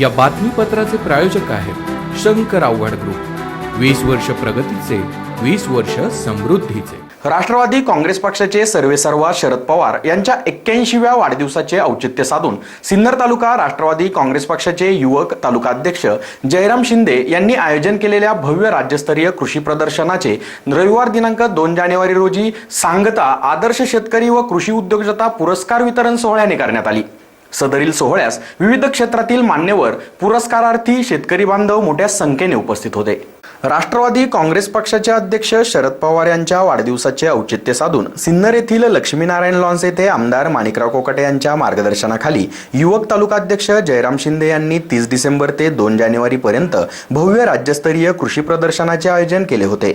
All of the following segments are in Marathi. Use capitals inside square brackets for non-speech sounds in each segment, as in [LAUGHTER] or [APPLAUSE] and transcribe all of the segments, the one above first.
या बातमीपत्राचे प्रायोजक आहेत शंकर आव्हाड ग्रुप. वीस वर्ष प्रगतीचे वीस वर्ष समृद्धीचे. राष्ट्रवादी काँग्रेस पक्षाचे सर्वेसर्वा शरद पवार यांच्या एक्क्याऐंशीव्या वाढदिवसाचे औचित्य साधून सिन्नर तालुका राष्ट्रवादी काँग्रेस पक्षाचे युवक तालुका अध्यक्ष जयराम शिंदे यांनी आयोजन केलेल्या भव्य राज्यस्तरीय कृषी प्रदर्शनाचे रविवार दिनांक दोन जानेवारी रोजी सांगता आदर्श शेतकरी व कृषी उद्योजकता पुरस्कार वितरण सोहळ्याने करण्यात आली. सदरील सोहळ्यास विविध क्षेत्रातील मान्यवर पुरस्कारार्थी शेतकरी बांधव मोठ्या संख्येने उपस्थित होते. राष्ट्रवादी काँग्रेस पक्षाचे अध्यक्ष शरद पवार यांच्या वाढदिवसाचे औचित्य साधून सिन्नर येथील लक्ष्मीनारायण लॉन्स येथे आमदार माणिकराव कोकाटे यांच्या मार्गदर्शनाखाली युवक तालुकाध्यक्ष जयराम शिंदे यांनी तीस डिसेंबर ते दोन जानेवारी पर्यंत भव्य राज्यस्तरीय कृषी प्रदर्शनाचे आयोजन केले होते.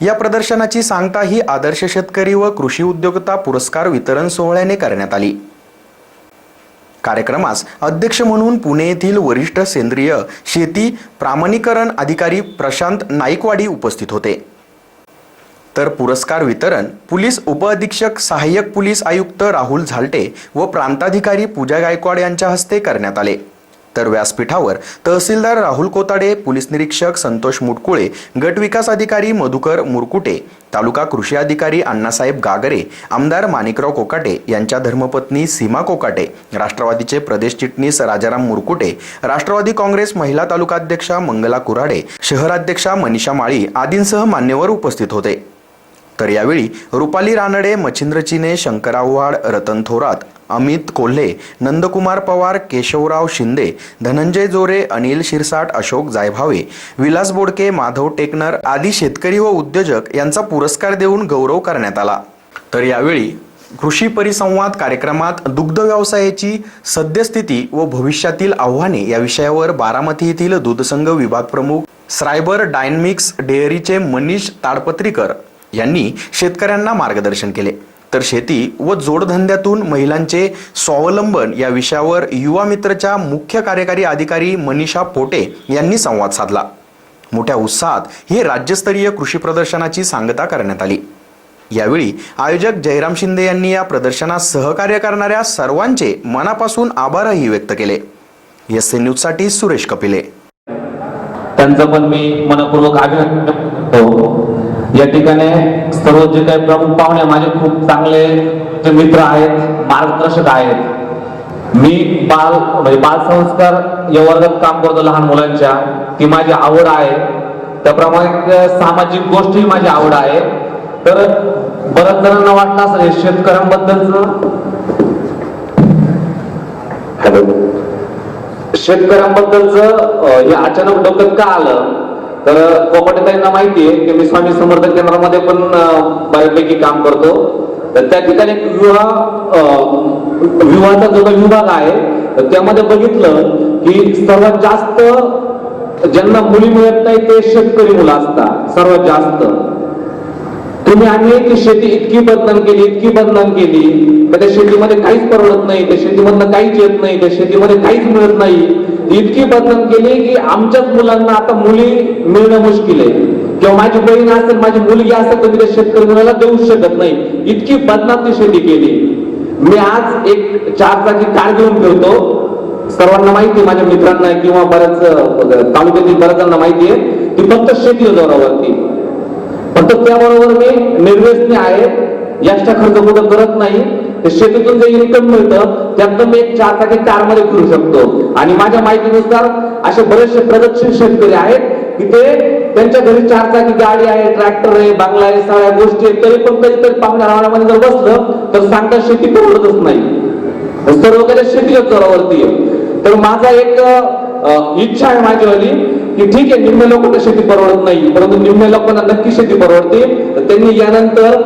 या प्रदर्शनाची सांगता ही आदर्श शेतकरी व कृषी उद्योगता पुरस्कार वितरण सोहळ्याने करण्यात आली. कार्यक्रमास अध्यक्ष म्हणून पुणे येथील वरिष्ठ सेंद्रिय शेती प्रामाणिकरण अधिकारी प्रशांत नाईकवाडी उपस्थित होते. तर पुरस्कार वितरण पोलीस उपअधीक्षक सहाय्यक पोलीस आयुक्त राहुल झालटे व प्रांताधिकारी पूजा गायकवाड यांच्या हस्ते करण्यात आले. तर व्यासपीठावर तहसीलदार राहुल कोताडे पोलीस निरीक्षक संतोष मुटकुळे गट विकास अधिकारी मधुकर मुरकुटे तालुका कृषी अधिकारी अण्णासाहेब गागरे आमदार माणिकराव कोकाटे यांच्या धर्मपत्नी सीमा कोकाटे राष्ट्रवादीचे प्रदेश चिटणीस राजाराम मुरकुटे राष्ट्रवादी काँग्रेस महिला तालुकाध्यक्षा मंगला कुराडे शहराध्यक्षा मनीषा माळी आदींसह मान्यवर उपस्थित होते. तर यावेळी रुपाली रानडे मच्छिंद्र चिने शंकरराव रतन थोरात अमित कोल्हे नंदकुमार पवार केशवराव शिंदे धनंजय जोरे अनिल शिरसाट अशोक जायभावे विलास बोडके माधव टेकनर आदी शेतकरी व उद्योजक यांचा पुरस्कार देऊन गौरव करण्यात आला. तर यावेळी कृषी परिसंवाद कार्यक्रमात दुग्ध व्यवसायाची सद्यस्थिती व भविष्यातील आव्हाने या विषयावर बारामती येथील दूधसंघ विभाग प्रमुख स्रायबर डायनमिक्स डेअरीचे मनीष ताडपत्रीकर यांनी शेतकऱ्यांना मार्गदर्शन केले. तर शेती व जोडधंद्यातून महिलांचे स्वावलंबन या विषयावर युवा मित्रच्या मुख्य कार्यकारी अधिकारी मनीषा पोटे यांनी संवाद साधला. मोठ्या उत्साहात हे राज्यस्तरीय कृषी प्रदर्शनाची सांगता करण्यात आली. यावेळी आयोजक जयराम शिंदे यांनी या प्रदर्शनात सहकार्य करणाऱ्या सर्वांचे मनापासून आभारही व्यक्त केले. एस न्यूजसाठी सुरेश कपिले. त्यांचं पण मी मनपूर्वक अभिनंदन करतो. या ठिकाणी सर्व जे काही प्रमुख पाहुणे माझे खूप चांगले जे मित्र आहेत मार्गदर्शक आहेत. मी बाल म्हणजे बाल संस्कार या वर्गात काम करतो लहान मुलांच्या. ती माझी आवड आहे. त्याप्रमाणे सामाजिक गोष्टी माझी आवड आहे. तर बऱ्याच जणांना वाटलं असेल हे शेतकऱ्यांबद्दलच. हॅलो. शेतकऱ्यांबद्दलच हे अचानक डोक्यात का आलं? तर कोकटेताईंना माहिती आहे की मी स्वामी समर्थ केंद्रामध्ये पण बऱ्यापैकी काम करतो. तर त्या ठिकाणी एक विवाह विवाहाचा जो काही विभाग आहे तर त्यामध्ये बघितलं की सर्वात जास्त ज्यांना मुली मिळत नाही ते शेतकरी मुलं असतात. सर्वात जास्त. तुम्ही आणले की शेती इतकी बदनाम केली इतकी बदनाम केली त्या शेतीमध्ये काहीच परवडत नाही त्या शेतीमधनं काहीच येत नाही त्या शेतीमध्ये काहीच मिळत नाही. इतकी बदनाम केली की आमच्याच मुलांना आता मुली मिळणं मुश्किल आहे. किंवा माझी बहीण असेल माझी मुलगी असेल तर मी त्या शेतकरी मुलाला देऊ शकत नाही. इतकी बदनाम ती शेती केली. मी आज एक चार चाकी कार घेऊन फिरतो. सर्वांना माहिती आहे माझ्या मित्रांना किंवा बऱ्याच तालुक्यातील बऱ्याचांना माहिती आहे की फक्त शेती जोरावरती. फक्त त्याबरोबर मी निर्वेशने आहे. एक्स्ट्रा खर्च कुठं करत नाही. तर शेतीतून जे इन्कम मिळतं त्यातनं मी एक चार चाकी कारमध्ये फिरू शकतो. आणि माझ्या माहितीनुसार असे बरेचसे प्रगतशील शेतकरी आहेत की ते त्यांच्या घरी चार चाकी गाडी आहे ट्रॅक्टर आहे बांगला आहे सगळ्या गोष्टी आहेत. तरी पण कधीतरी पाहुण्या रावणामध्ये जर बसलं तर सांगता शेती परवडतच नाही. सर्व काही शेतीच्या स्तरावरती आहे. तर माझा एक इच्छा आहे माझीवाली की ठीक आहे निम्मे लोकांना शेती परवडत नाही परंतु निम्मे लोकांना नक्की शेती परवडते. तर त्यांनी यानंतर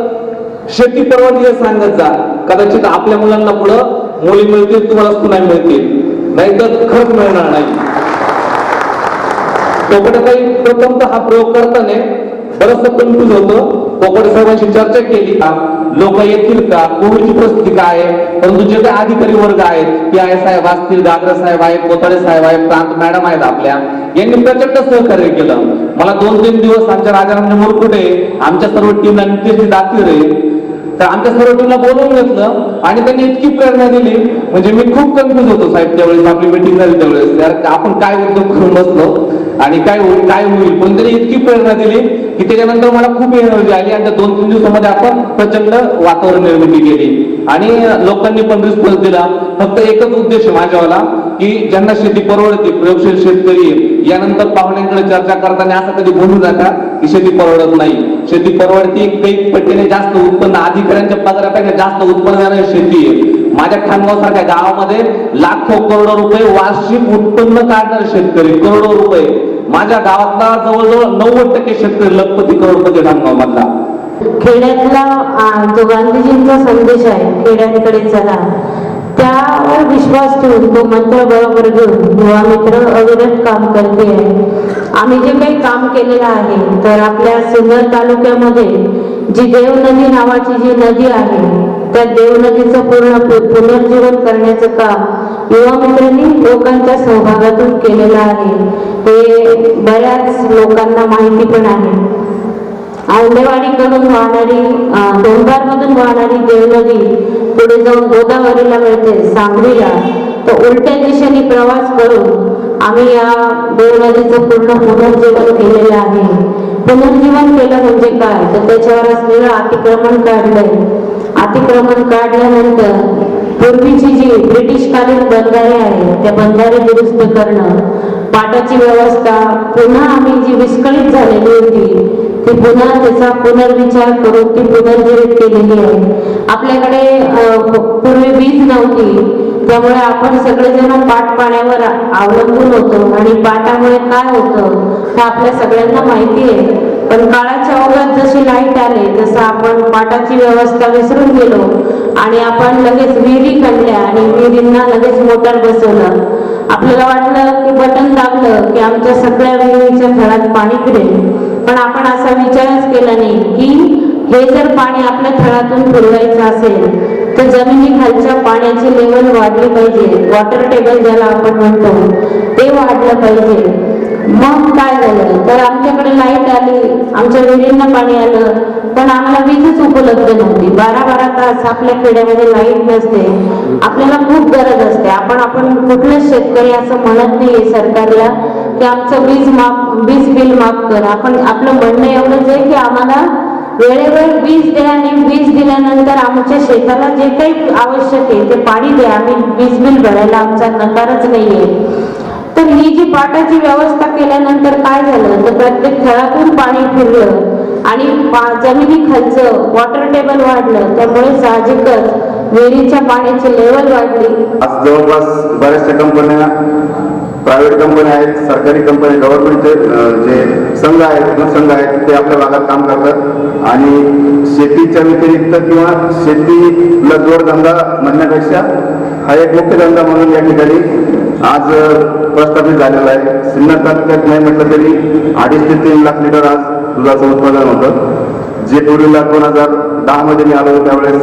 शेती परवानगी सांगत जा. कदाचित आपल्या मुलांना पुढं मुली मिळतील तुम्हाला पुन्हा मिळतील. नाहीतर खरंच मिळणार नाही. कोकण काही प्रथमतः हा प्रयोग करताना बरंच कन्फ्युज होतं. कोकण साहेबांशी चर्चा केली का? लोक येतील का? कोविडची परिस्थिती काय आहे? परंतु जे काही अधिकारी वर्ग आहेत पी आय साहेब असतील गागरे साहेब आहेत कोताडे साहेब आहेत प्रांत मॅडम आहेत आपल्या यांनी प्रचंड सहकार्य केलं. मला दोन तीन दिवस आमच्या राजारामजी मुरकुटे आमच्या सर्व टीम आणि दातीर तर आमच्या सर्व बोलवून घेतलं आणि त्यांनी इतकी प्रेरणा दिली. म्हणजे मी खूप कन्फ्युज होतो साहेब त्यावेळेस आपली मिटिंग झाली त्यावेळेस. यार आपण काय उद्योग करून बसलो आणि काय होईल काय होईल? पण त्यांनी इतकी प्रेरणा दिली की त्याच्यानंतर मला खूप एनर्जी आली. आणि त्या दोन तीन दिवसामध्ये आपण प्रचंड वातावरण निर्मिती केली. आणि लोकांनी पण रिस्पॉन्स दिला. फक्त एकच उद्देश माझ्यावाला की ज्यांना शेती परवडते प्रयोगशील शेतकरी यानंतर पाहुण्यांकडे चर्चा करताना असं कधी बोलू नका की शेती परवडत नाही. शेती परवडते काही पटीने जास्त उत्पन्न अधिकाऱ्यांच्या पगारापेक्षा जास्त उत्पन्न देणारी शेती आहे. माझ्या खानगाव सारख्या गावामध्ये लाखो करोडो रुपये वार्षिक उत्पन्न काढणारे शेतकरी करोडो रुपये. माझ्या गावातला जवळजवळ नव्वद टक्के शेतकरी लखपती करोडपती खानगाव मधला खेड्यातला जो गांधीजींचा संदेश आहे खेड्यांकडे चला. त्यावर विश्वास ठेवून तो मंत्र बरोबर घेऊन युवा मित्र अविरत काम करते आहे. आम्ही जे काही काम केलेलं आहे तर आपल्या सिन्नर तालुक्यामध्ये जी देवनदी नावाची जी नदी आहे त्या देवनदीचं पूर्ण पुनर्जीवन करण्याचं काम युवा मित्रांनी लोकांच्या सहभागातून केलेलं आहे. हे बऱ्याच लोकांना माहिती पण आहे. आंबेवाडीकडून वाहणारी डोंगर मधून वाहणारी देवनदी पुढे जाऊन गोदावरीला मिळते सांगलीला. तर उलट्या दिशेने प्रवास करून आम्ही या देवनदीचं पूर्ण पुनर्जीवन केलेलं आहे. पुनर्जीवन केलं म्हणजे काय? तर त्याच्यावर असलेलं अतिक्रमण काढलंय. अतिक्रमण काढल्यानंतर पूर्वीची जी ब्रिटिशकालीन बंधारे आहे त्या बंधारे दुरुस्त करणं पाटाची व्यवस्था पुन्हा आम्ही जी विस्कळीत झालेली होती ती पुन्हा त्याचा पुनर्विचार करून ती पुनर्जीवित केलेली आहे. आपल्याकडे पूर्वी वीज नव्हती. त्यामुळे आपण सगळेजण पाट पाण्यावर अवलंबून होतो. आणि पाटामुळे काय होतं हे आपल्या सगळ्यांना माहिती आहे. पण काळाच्या ओघात जशी लाइट आले तसं आपण पाटाची व्यवस्था विसरून गेलो. आणि आपण लगेच विहिरी काढल्या आणि विहिरींना लगेच मोटर बसवलं. आपल्याला वाटलं की बटन दाबलं की आमच्या सगळ्या विहिरीच्या थरात पाणी फिरेल. पण आपण असा विचारच केला नाही की हे जर पाणी आपल्या थळातून पुरवायचं असेल तर जमिनीखालच्या पाण्याची लेवल वाढली पाहिजे. वॉटर टेबल ज्याला आपण म्हणतो ते वाढलं पाहिजे. मग काय झालं? तर आमच्याकडे लाइट आली आमच्या विहिरींना पाणी आलं पण आम्हाला वीजच उपलब्ध नव्हती. बारा बारा तास आपल्या खेड्यामध्ये लाइट नसते. आपल्याला खूप गरज असते. आपण आपण कुठलेच शेतकरी असं म्हणत नाहीये सरकारला की आमचं वीज माफ वीज बिल माफ कर. आपण आपलं म्हणणं एवढंच आहे की आम्हाला वेळेवर वीज द्या आणि वीज दिल्यानंतर आमच्या शेताला जे काही आवश्यक आहे ते पाणी द्या. आम्ही वीज बिल भरायला आमचा नकारच नाहीये. तर ही जी पाटाची व्यवस्था प्रत्येक थरातून पाणी फिरलं आणि जमिनी जमिनीखालचं वॉटर टेबल वाढलं त्यामुळे साहजिकच विहिरीच्या पाण्याची लेवल वाढली. आज जवळपास बऱ्याचशा कंपन्या प्रायव्हेट कंपन्या आहेत सरकारी कंपन्या गव्हर्नमेंटचे जे संघ आहेत संघ आहेत ते आपल्या भागात काम करतात. आणि शेतीच्या व्यतिरिक्त किंवा शेतीला जोडधंदा म्हणण्यापेक्षा हा एक मुख्य धंदा म्हणून या ठिकाणी आज प्रस्थापित झालेला आहे. सिन्नर तालुक्यात नाही म्हटलं तरी अडीच ते तीन लाख लिटर आज दुधाचं उत्पादन होतं. जे पूर्वीला दोन हजार दहा मध्ये मी आलो त्यावेळेस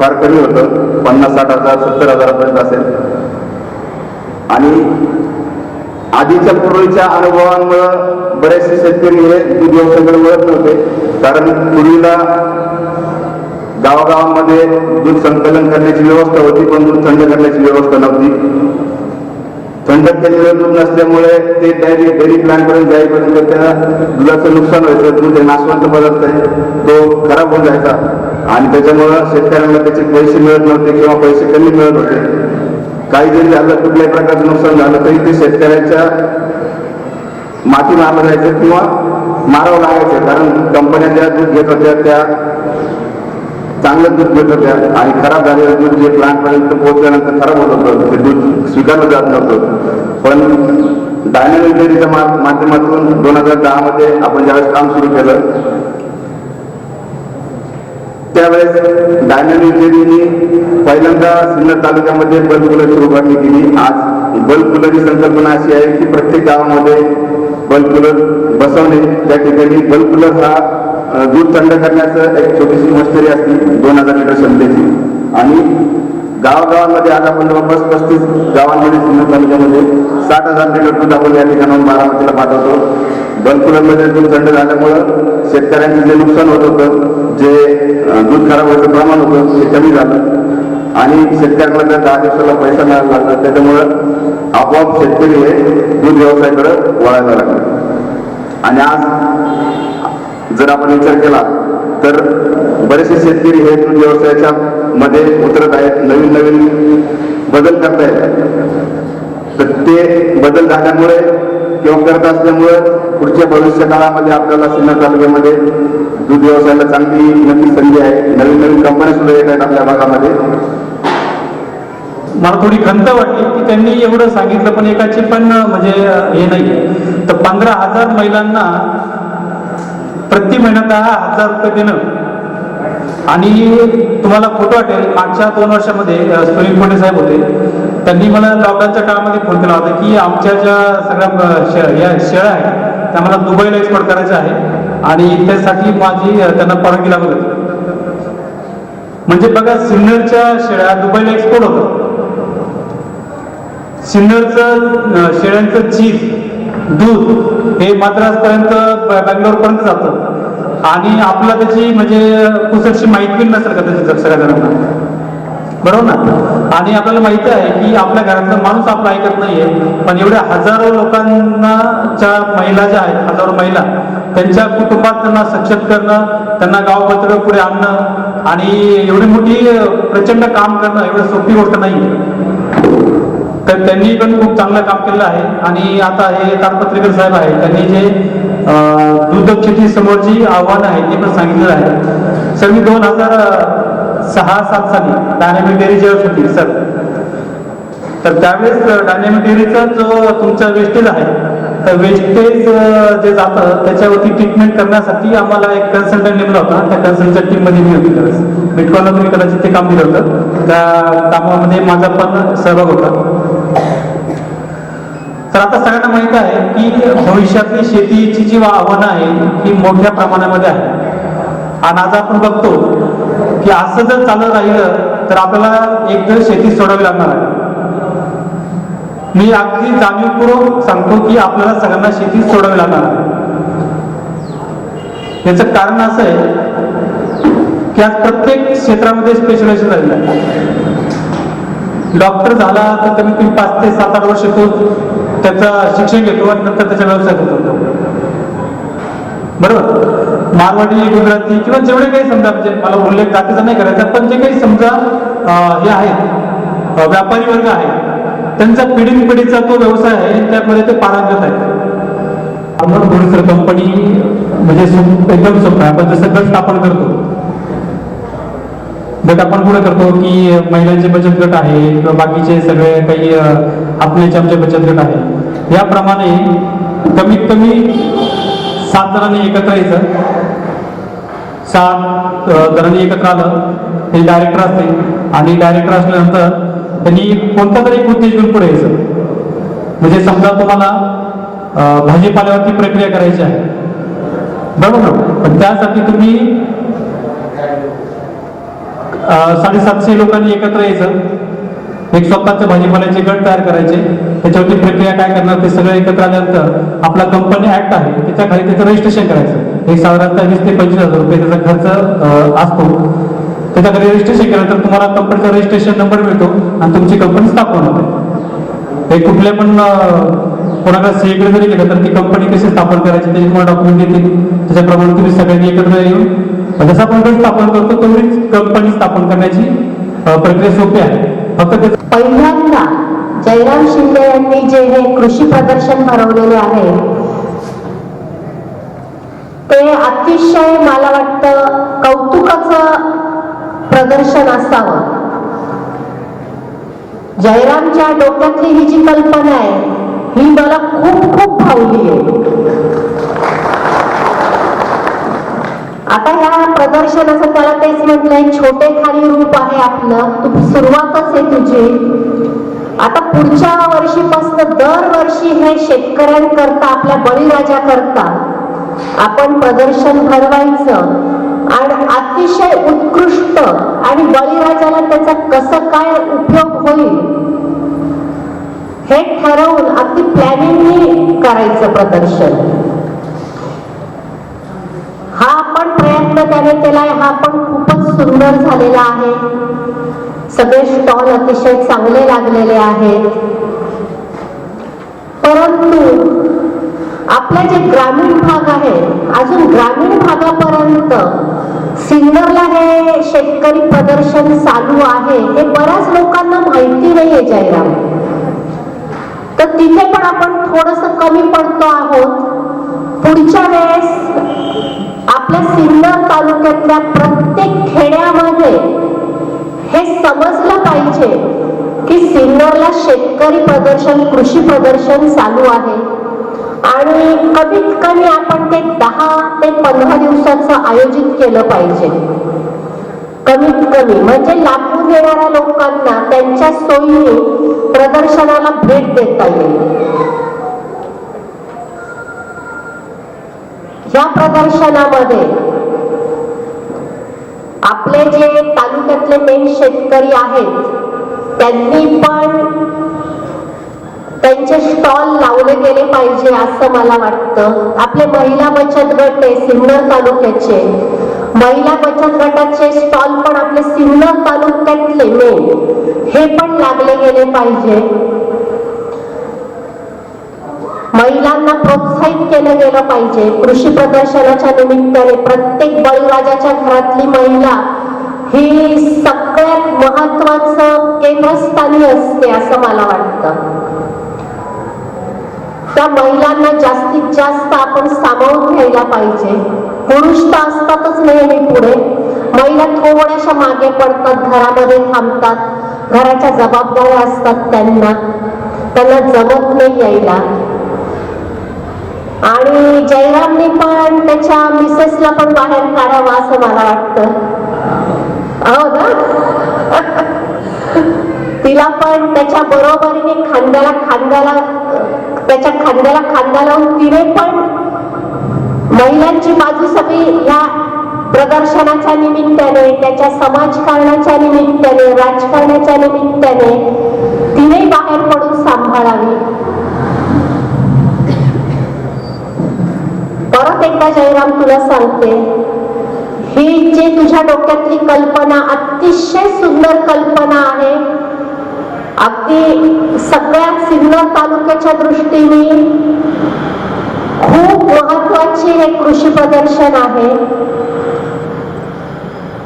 फार कमी होतं. पन्नास साठ हजार सत्तर हजारापर्यंत असेल. आणि आधीच्या पूर्वीच्या अनुभवांमुळं बरेचसे शेतकरी हे दूध व्यवसायाकडे वळत नव्हते. कारण पूर्वीला गावागावांमध्ये दूध संकलन करण्याची व्यवस्था होती पण दूध थंड करण्याची व्यवस्था नव्हती. थंड केलेलं दूध नसल्यामुळे ते डेअरी डेअरी प्लांट पर्यंत जाईपर्यंत त्या दुधाचं नुकसान व्हायचं दूध हे नाशवंत पदार्थ आहे तो खराब होऊन जायचा. आणि त्याच्यामुळं शेतकऱ्यांना त्याचे पैसे मिळत नव्हते किंवा पैसे कमी मिळत होते. काही जरी झालं कुठल्याही प्रकारचं नुकसान झालं तरी ते शेतकऱ्याच्या माती मारलं जायचं किंवा मारावं लागायचं. कारण कंपन्या ज्या दूध घेत होत्या त्या चांगलं दूध देत होत्या आणि खराब झालेलं दूध जे प्लांट पर्यंत पोहोचल्यानंतर खराब होत होतं ते दूध स्वीकारलं जात नव्हतं. पण डायनामिक डेअरीच्या माध्यमातून दोन हजार दहा मध्ये आपण ज्यावेळेस काम सुरू केलं त्यावेळेस डायनामिक डेअरीने पहिल्यांदा सिन्नर तालुक्यामध्ये बल्ब कुलरची उभारणी केली. आज बल्ब कुलरची संकल्पना अशी आहे की प्रत्येक गावामध्ये बल्ब कुलर बसवणे. त्या ठिकाणी बल्ब कुलर हा दूध थंड करण्याचं एक छोटीशी मस्टरी असते दोन हजार लिटर क्षमतेची. आणि गावागावांमध्ये आज आपण जवळपास पस्तीस गावांमध्ये सिन्नर तालुक्यामध्ये साठ हजार लिटर दूध आपण या ठिकाणाहून बारामतीला पाठवतो. बलकुलांमध्ये दूध थंड झाल्यामुळं शेतकऱ्यांचं जे नुकसान होत होतं जे दूध खराब व्हायचं प्रमाण होतं ते कमी झालं. आणि शेतकऱ्यांना त्या दहा दिवसाला पैसा मिळायला लागला. त्याच्यामुळं आपोआप शेतकरी हे दूध व्यवसायाकडे वळायला लागले. आणि आज जर आपण विचार केला तर बरेचसे शेतकरी हे दूध व्यवसायाच्या मध्ये उतरत आहेत नवीन नवीन बदल करतायत. तर ते बदल झाल्यामुळे किंवा करत असल्यामुळे पुढच्या भविष्य काळामध्ये आपल्याला सिन्नर तालुक्यामध्ये दूध व्यवसायाला चांगली नवीन संधी आहे नवीन नवीन कंपन्या सुद्धा येत आहेत आपल्या भागामध्ये. मला थोडी खंत वाटली की त्यांनी एवढं सांगितलं पण एकाची पण म्हणजे हे नाही तर पंधरा हजार महिलांना प्रति महिना दहा हजार रुपये देणं. आणि तुम्हाला खोटं वाटेल मागच्या दोन वर्षामध्ये सुनील कोटे साहेब होते. त्यांनी मला लॉकडाऊनच्या काळामध्ये फोन केला होता की आमच्या ज्या सगळ्या अ, या शेळ्या आहेत त्या मला दुबईला एक्सपोर्ट करायच्या आहे आणि त्यासाठी माझी त्यांना परवानगी लागत होती. म्हणजे बघा सिन्नरच्या शेळ्या दुबईला एक्सपोर्ट होतं सिन्नरचं शेळ्यांचं चीज दूध हे मद्रासपर्यंत बँगलोरपर्यंत जातं. आणि आपल्याला त्याची म्हणजे पुसटशी माहिती नसेल का त्याची सगळ्या जणांना बरोबर ना? आणि आपल्याला माहिती आहे की आपल्या घरातला माणूस आपला ऐकत नाहीये पण एवढ्या हजारो लोकांना च्या महिला ज्या आहेत हजारो महिला त्यांच्या कुटुंबात त्यांना सक्षम करणं त्यांना गावपत्र पुढे आणणं आणि एवढी मोठी प्रचंड काम करणं एवढं सोपी गोष्ट नाही तर त्यांनी पण खूप चांगलं काम केलेलं आहे. आणि आता हे ताडपत्रीकर साहेब आहे त्यांनी जे अं, दूध समोरची आव्हानं आहे ते पण सांगितलेलं आहे. सर मी दोन हजार सहा सात साली डायनामिक डेअरी जेव्हा होती सर. तर त्यावेळेस डायनामिक डेअरीचा जो तुमचा वेस्टेज आहे तर वेस्टेज जे जातं त्याच्यावरती ट्रीटमेंट करण्यासाठी आम्हाला एक कन्सल्टंट नेमला होता. त्या कन्सल्टच्या टीममध्ये मी होती त्यावेळेस मिटकॉलला तुम्ही कदाचित ते काम दिलं होतं. त्या कामामध्ये माझा पण सहभाग होता. तर आता सगळ्यांना माहीत आहे की भविष्यातली शेतीची जी आव्हानं आहे ही मोठ्या प्रमाणामध्ये आहे आणि आज आपण बघतो की असं जर चालत राहिलं तर आपल्याला एक तर शेती सोडावी लागणार आहे. मी अगदी जाणीवपूर्वक सांगतो की आपल्याला सगळ्यांना शेती सोडावी लागणार आहे. याचं कारण असं आहे की आज प्रत्येक क्षेत्रामध्ये स्पेशलायझेशन झालेलं आहे. डॉक्टर झाला तर कमीत कमी पाच ते सात आठ वर्ष तो त्याचं शिक्षण घेतो आणि नंतर त्याचा व्यवसाय करतो. बरोबर? मारवाडी गुजराती किंवा जेवढे काही समजा म्हणजे मला उल्लेख जातीचा नाही करायचा पण जे काही समजा हे आहेत व्यापारी वर्ग आहे त्यांचा पिढीन पिढीचा तो व्यवसाय आहे त्यामध्ये ते पारंगत आहे आपण थोडीसर कंपनी म्हणजे एकदम सोपं आहे. आपण जसं गट स्थापन करतो गट आपण पुढे करतो की महिलांचे बचत गट आहे किंवा बाकीचे सगळे काही आपल्याचे आमचे बचत गट आहे. याप्रमाणे कमीत कमी सात जणांनी एकत्र यायचं. सात जणांनी एकत्र आलं ते डायरेक्टर असते. आणि डायरेक्टर असल्यानंतर त्यांनी कोणता तरी कृती घेऊन पुढे यायचं. म्हणजे समजा तुम्हाला भाजीपाल्यावरती प्रक्रिया करायची आहे. बरोबर. पण त्यासाठी तुम्ही साडेसातशे लोकांनी एकत्र यायचं. एक स्वतःचे भाजीपाल्याचे गट तयार करायचे. त्याच्यावरती प्रक्रिया काय करणार ते सगळं एकत्र आल्यानंतर आपला कंपनी ऍक्ट आहे. त्याच्याखाली त्याचं रजिस्ट्रेशन करायचं. एक साधारणतः वीस ते पंचवीस हजार रुपये त्याचा खर्च असतो. त्याच्याखाली रजिस्ट्रेशन केल्यानंतर तुम्हाला कंपनीचा रजिस्ट्रेशन नंबर मिळतो आणि तुमची कंपनी स्थापन होते हे कुठल्या पण कोणाकडे सीएकडे जरी गेलं तर ती कंपनी कशी स्थापन करायची त्याची तुम्हाला डॉक्युमेंट देतील. त्याच्याप्रमाणे तुम्ही सगळ्यांनी एकत्र येऊन जसं आपण स्थापन करतो तेवढीच कंपनी स्थापन करण्याची प्रक्रिया सोपी आहे. फक्त पहिल्यांदा जयराम शिंदे यांनी जे हे कृषी प्रदर्शन भरवलेले आहे ते अतिशय मला वाटतं कौतुकाचं प्रदर्शन असावं. जयरामच्या डोक्यातली ही जी कल्पना आहे ही मला खूप खूप भावली आहे. आता ह्या प्रदर्शनाचं त्याला तेच म्हटलंय छोटे खाली रूप आहे आपलं. तू सुरुवातच आहे तुझी. आता पुढच्या वर्षीपासून दरवर्षी हे शेतकऱ्यांकरता आपल्या बळीराजा करता आपण प्रदर्शन भरवायचं आणि अतिशय उत्कृष्ट आणि बळीराजाला त्याचा कसं काय उपयोग होईल हे ठरवून अगदी प्लॅनिंगनी करायचं प्रदर्शन हा त्याने केलाय हा पण खूपच सुंदर झालेला आहे. सगळे स्टॉल अतिशय चांगले लागलेले आहेत. परंतु आपले जे ग्रामीण भाग आहे अजून ग्रामीण भागापर्यंत सिन्नरला हे शेतकरी प्रदर्शन चालू आहे हे बऱ्याच लोकांना माहिती नाहीये जयराम. तर तिथे पण आपण थोडस कमी पडतो आहोत. पुढच्या वेळेस आपल्या सिन्नर तालुक्यातल्या प्रत्येक खेड्यामध्ये हे समजलं पाहिजे की सिन्नरला शेतकरी प्रदर्शन कृषी प्रदर्शन चालू आहे. आणि कमीत कमी आपण ते दहा ते पंधरा दिवसाचं आयोजित केलं पाहिजे. कमीत कमी म्हणजे लांबून येणाऱ्या लोकांना त्यांच्या सोयीने प्रदर्शनाला भेट देता येईल. या प्रदर्शनामध्ये आपले जे तालुक्यातले मेन शेतकरी आहेत त्यांनी पण त्यांचे स्टॉल लावले गेले पाहिजे असं मला वाटतं. आपले महिला बचत गट आहे सिन्नर तालुक्याचे. महिला बचत गटाचे स्टॉल पण आपले सिन्नर तालुक्यातले मेन हे पण लागले गेले पाहिजे. महिलांना प्रोत्साहित केलं गेलं पाहिजे. कृषी प्रदर्शनाच्या निमित्ताने प्रत्येक बळीराजाच्या घरातली महिला ही सगळ्यात महत्वाचं केंद्रस्थानी असते असं मला वाटतं. त्या महिलांना जास्तीत जास्त आपण सामावून घ्यायला पाहिजे. पुरुष तर असतातच नेहमी पुढे. महिला थोड्याशा मागे पडतात घरामध्ये थांबतात घराच्या जबाबदाऱ्या असतात त्यांना. त्यांना जमत नाही यायला. आणि जयरामने पण त्याच्या मिसेसला पण बाहेर काढावा असं मला वाटतं. हो ना? [LAUGHS] तिला पण त्याच्या बरोबरीने खांद्याला खांद्याला त्याच्या खांद्याला खांदा लावून तिने पण महिलांची बाजू सगळी ह्या प्रदर्शनाच्या निमित्ताने त्याच्या समाजकारणाच्या निमित्ताने राजकारणाच्या निमित्ताने तिने बाहेर पडून सांभाळावी. परत एकदा जयराम तुला सांगते. ही जी तुझ्या डोक्यातली कल्पना, अतिशय सुंदर कल्पना आहे, अगदी सगळ्या सिन्नर तालुक्याच्या दृष्टीने खूप महत्वाचे हे कृषी प्रदर्शन आहे.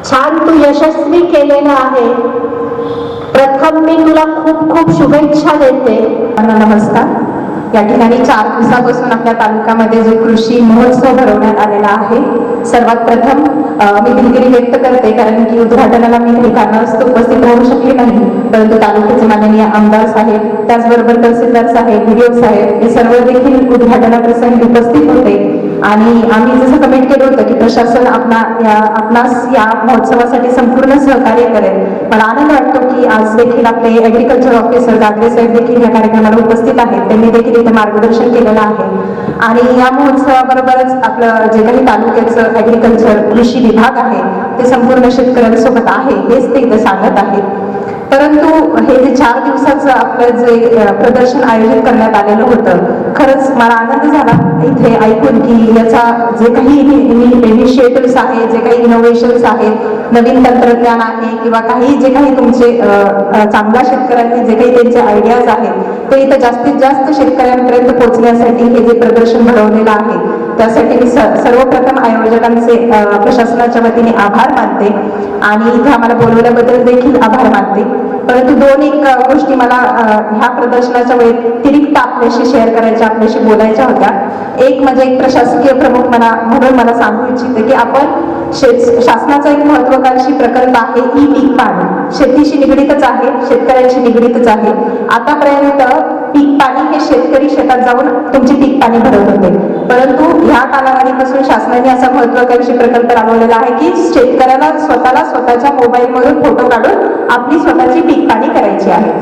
छान तू यशस्वी केलेलं आहे. प्रथम मी तुला खूप खूप शुभेच्छा देते. नमस्कार. या ठिकाणी चार दिवसापासून आपल्या तालुक्यामध्ये जो कृषी महोत्सव भरवण्यात आलेला आहे सर्वात प्रथम मी दिलगिरी व्यक्त करते कारण की उद्घाटनाला मी काही कारणास्तव उपस्थित राहू शकले नाही परंतु तालुक्याचे माननीय आमदार साहेब त्याचबरोबर तहसीलदार साहेब व्हिडिओ साहेब हे सर्व देखील उद्घाटनाप्रसंगी उपस्थित होते. आणि आम्ही जसं कमेंट केलं होतं की प्रशासन आपला या आपणास या महोत्सवासाठी संपूर्ण सहकार्य करेल. मला आनंद वाटतो की आज देखील आपले ऍग्रिकल्चर ऑफिसर दादरे साहेब देखील या कार्यक्रमाला उपस्थित आहेत. त्यांनी देखील इथे मार्गदर्शन केलेलं आहे. आणि या महोत्सवाबरोबरच आपलं जे काही तालुक्याचं ऍग्रिकल्चर कृषी विभाग आहे ते संपूर्ण शेतकऱ्यांसोबत आहे हेच ते इथं सांगत आहेत. परंतु हे जे चार दिवसाचं आपलं जे प्रदर्शन आयोजित करण्यात आलेलं होतं खरंच मला आनंद झाला इथे ऐकून की याचा जे काही इनिशिएटिव्ह आहेत जे काही इनोव्हेशन्स आहेत नवीन तंत्रज्ञान आहे किंवा काही जे काही तुमचे चांगल्या शेतकऱ्यांनी जे काही त्यांचे आयडियाज आहेत ते इथं जास्तीत जास्त शेतकऱ्यांपर्यंत पोहोचण्यासाठी हे जे प्रदर्शन घडवलेलं आहे त्यासाठी मी स- सर्वप्रथम आयोजकांचे प्रशासनाच्या वतीने आभार मानते. आणि इथे आम्हाला बोलवल्याबद्दल देखील आभार मानते. परंतु दोन एक गोष्टी मला ह्या प्रदर्शनाच्या व्यतिरिक्त आपल्याशी शेअर करायच्या आपल्याशी बोलायच्या होत्या. एक म्हणजे एक प्रशासकीय प्रमुख मला म्हणून मला सांगू इच्छिते की आपण शेत शासनाचा एक महत्वाकांक्षी प्रकल्प आहे ई पीक पाणी. शेतीशी निगडीतच आहे शेतकऱ्यांशी निगडीतच आहे. आतापर्यंत पीक पाणी हे शेतकरी शेतात जाऊन तुमची पीक पाणी भरत होते. परंतु ह्या कालावधीपासून शासनाने असा महत्वाकांक्षी प्रकल्प राबवलेला आहे की शेतकऱ्याला स्वतःला स्वतःच्या मोबाईलमधून फोटो काढून आपली स्वतःची पीक पाणी करायची आहे.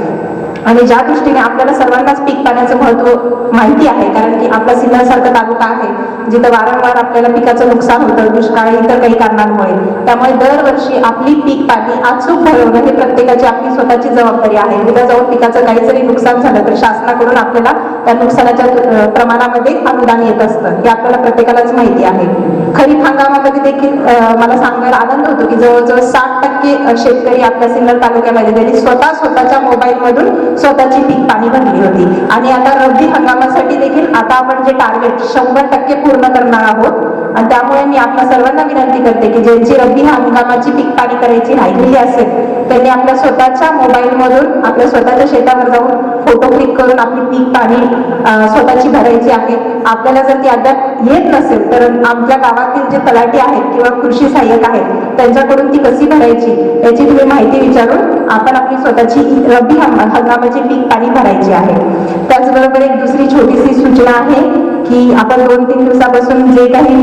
आणि ज्या दृष्टीने आपल्याला सर्वांनाच पीक पाण्याचं महत्त्व माहिती आहे कारण की आपला सिन्नरसारखा तालुका आहे जिथं वारंवार आपल्याला पिकाचं नुकसान होतं दुष्काळ इतर काही कारणांमुळे. त्यामुळे दरवर्षी आपली पीक पाणी अचूक भरवणं हे प्रत्येकाची आपली स्वतःची जबाबदारी आहे. उद्या जाऊन पिकाचं काही जरी नुकसान झालं तर शासनाकडून आपल्याला त्या नुकसानाच्या प्रमाणामध्ये अनुदान येत असतं. हे आपल्याला प्रत्येकालाच माहिती आहे. खरीप हंगामामध्ये देखील मला सांगायला आनंद होतो की जवळजवळ साठ टक्के शेतकरी आपल्या सिन्नर तालुक्यामध्ये त्यांनी स्वतः स्वतःच्या मोबाईलमधून स्वतःची पीक पाणी भरली होती. आणि आता रब्बी हंगामासाठी देखील आता आपण जे टार्गेट शंभर टक्के पूर्ण करणार आहोत आणि त्यामुळे मी आपल्या सर्वांना विनंती करते की ज्यांची रब्बी हंगामाची पीक पाणी करायची राहिलेली असेल त्यांनी आपल्या स्वतःच्या मोबाईलमधून आपल्या स्वतःच्या शेतावर जाऊन फोटो क्लिक करून आपली पीक पाणी स्वतःची भरायची आहे. आपल्याला जर ती अद्याप येत नसेल तर आपल्या गावातील जे तलाठी आहेत किंवा कृषी सहाय्यक आहेत त्यांच्याकडून ती कशी भरायची याची तुम्ही माहिती विचारून आपण आपली स्वतःची रब्बी हंगामाची पीक पाणी भरायची आहे. त्याचबरोबर एक दुसरी छोटीशी सूचना आहे की आपण दोन तीन दिवसापासून जे काही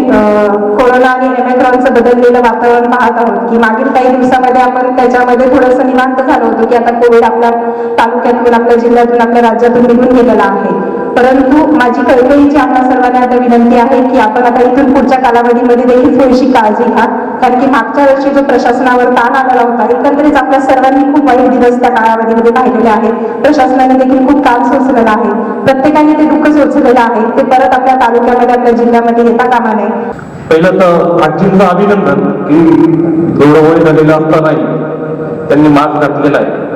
कोरोना आणि एमेक्रॉनचं बदललेलं वातावरण पाहत आहोत की मागील काही दिवसामध्ये आपण त्याच्यामध्ये थोडंसं निवांत झालो होतो की आता कोविड आपल्या तालुक्यातून आपल्या जिल्ह्यातून आपल्या राज्यातून निघून गेलेला आहे. परंतु माझी कळकळीची आपल्या सर्वांना आता विनंती आहे की आपण आता इथून पुढच्या कालावधीमध्ये देखील थोडीशी काळजी घ्या. कारण की मागच्या वर्षी जो प्रशासनावर ताण आलेला होता एकंदरीत आपल्या सर्वांनी खूप वाईट दिवस त्या कालावधीमध्ये पाहिलेले आहेत. प्रशासनाने देखील खूप काम सोसलेलं आहे. प्रत्येकाने ते दुःख सोसलेलं आहे. ते परत आपल्या तालुक्यामध्ये आपल्या जिल्ह्यामध्ये येता कामा नये. पहिलं तर आजींचं अभिनंदन की एवढं वय झालेलं असतानाही त्यांनी मास्क घातलेला आहे.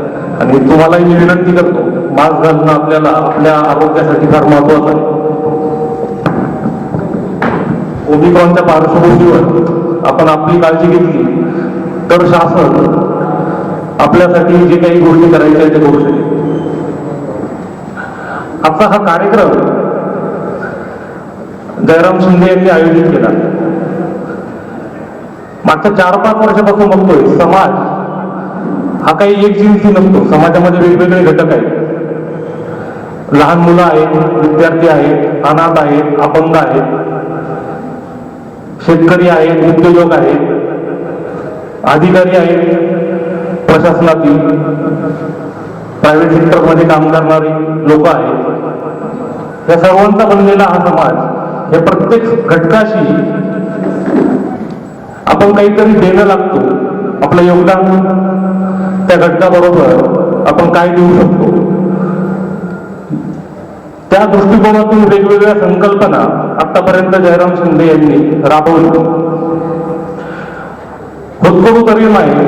आणि तुम्हालाही मी विनंती करतो मास्क घालणं आपल्याला आपल्या आरोग्यासाठी फार महत्वाचं आहे. ओमिक्रॉनच्या पार्श्वभूमीवर आपण आपली काळजी घेतली तर शासन आपल्यासाठी जे काही गोष्टी करायच्या आहेत ते करू शकेल. आजचा हा कार्यक्रम जयराम शिंदे यांनी आयोजित केला. मागच्या चार पाच वर्षापासून बघतोय समाज हा काही एक जिन्सी नसतो. समाजामध्ये वेगवेगळे घटक आहेत. लहान मुलं आहेत विद्यार्थी आहेत अनाथ आहेत अपंग आहेत शेतकरी आहेत उद्योजक आहेत अधिकारी आहेत प्रशासनातील प्रायव्हेट सेक्टरमध्ये काम करणारी लोक आहेत. या सर्वांचा बनलेला हा समाज हे प्रत्येक घटकाशी आपण काहीतरी देणं लागतो. आपलं योगदान त्या घटकाबरोबर आपण काय देऊ शकतो? त्या दृष्टिकोनातून वेगवेगळ्या संकल्पना आतापर्यंत जयराम शिंदे यांनी राबवली. होतकरू तरी नाही.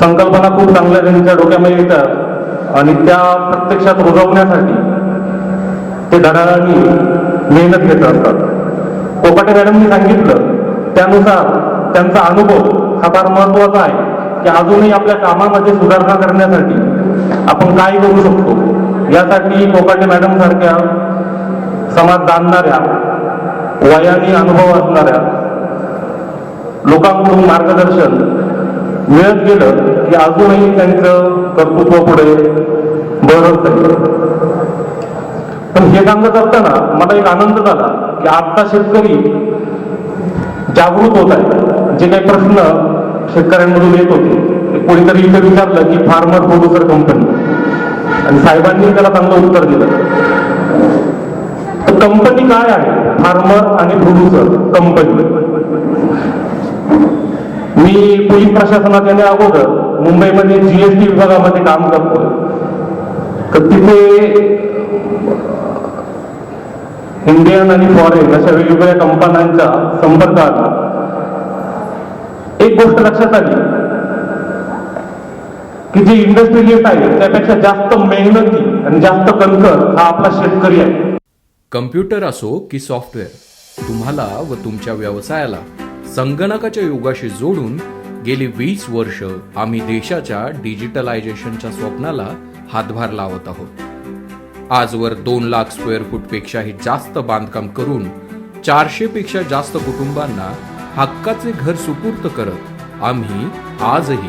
संकल्पना खूप चांगल्या त्यांच्या डोक्यामध्ये येतात आणि त्या प्रत्यक्षात रुजवण्यासाठी ते धडाळांनी मेहनत घेत असतात. कोकाटे मॅडमनी सांगितलं त्यानुसार त्यांचा अनुभव हा फार महत्त्वाचा आहे की अजूनही आपल्या कामामध्ये सुधारणा करण्यासाठी आपण काय करू शकतो? यासाठी कोकाटे मॅडम सारख्या समाज जाणणाऱ्या वयाने अनुभव असणाऱ्या लोकांकडून मार्गदर्शन मिळत गेलं की अजूनही त्यांचं कर्तृत्व पुढे बरत पण हे सांगत असताना मला एक आनंद झाला की आजचा शेतकरी जागृत होत आहे. जे काही प्रश्न शेतकऱ्यांमधून येत होते कोणीतरी इथे विचारलं की फार्मर प्रोड्युसर कंपनी आणि साहेबांनी त्याला चांगलं उत्तर दिलं. तर कंपनी काय आहे? फार्मर आणि प्रोड्युसर कंपनी मी पोलीस प्रशासनाच्या अगोदर मुंबईमध्ये जीएसटी विभागामध्ये काम करतोय. तर तिथे इंडियन आणि फॉरेन अशा वेगवेगळ्या कंपन्यांच्या संपर्कात एक गोष्ट लक्षात आली. की जे इंडस्ट्रियलिस्ट आहे त्यापेक्षा जास्त मेहनती आणि जास्त कणकर हा आपला शेतकरी आहे. कम्प्युटर असो की सॉफ्टवेअर तुम्हाला व तुमच्या व्यवसायाला संगणकाच्या युगाशी जोडून गेली वीस वर्ष आम्ही देशाच्या डिजिटलायझेशनच्या स्वप्नाला हातभार लावत आहोत. आजवर दोन लाख स्क्वेअर फूटपेक्षाही जास्त बांधकाम करून चारशे पेक्षा जास्त कुटुंबांना हक्काचे घर सुपूर्त करत आम्ही आजही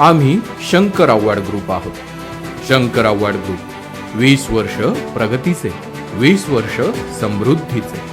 आम्ही शंकर आव्हाड ग्रुप आहोत. शंकर आव्हाड ग्रुप वीस वर्ष प्रगतीचे वीस वर्ष समृद्धीचे.